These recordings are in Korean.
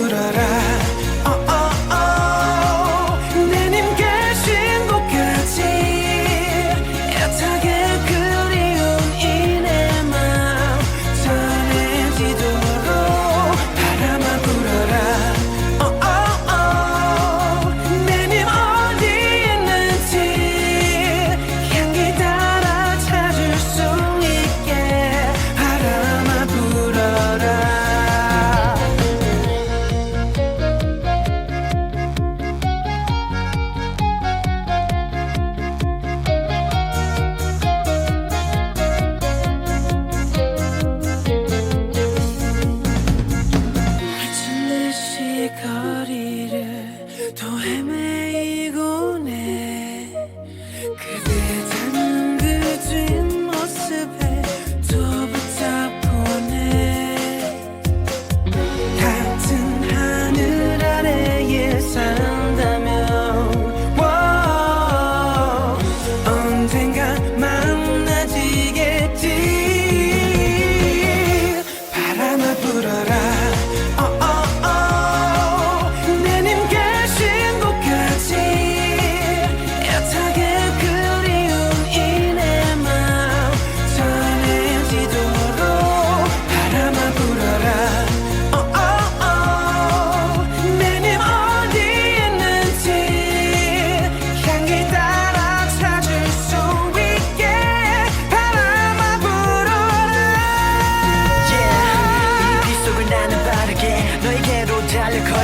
줄 알아 또 헤매이곤 해 그대 닮은 그 모습 에, 또 붙잡곤 해 네. 같은 하늘 아래에 산다면 언젠가 만나지겠지. 바람아 불어라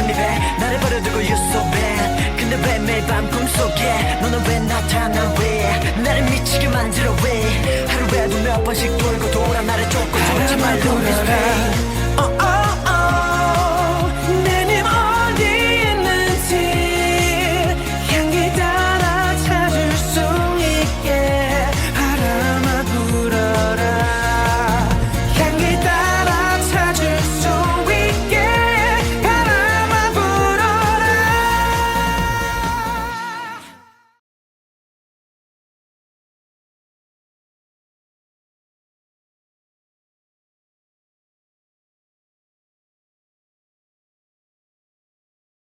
me back 나를 버려두고 you're so bad 근데 왜 매일 밤 꿈속에 너는 왜 나타나 왜? 나를 미치게 만들어 왜? 하루에도 몇 번씩 돌고 돌아 나를 쫓고 쫓지 말고 It's pain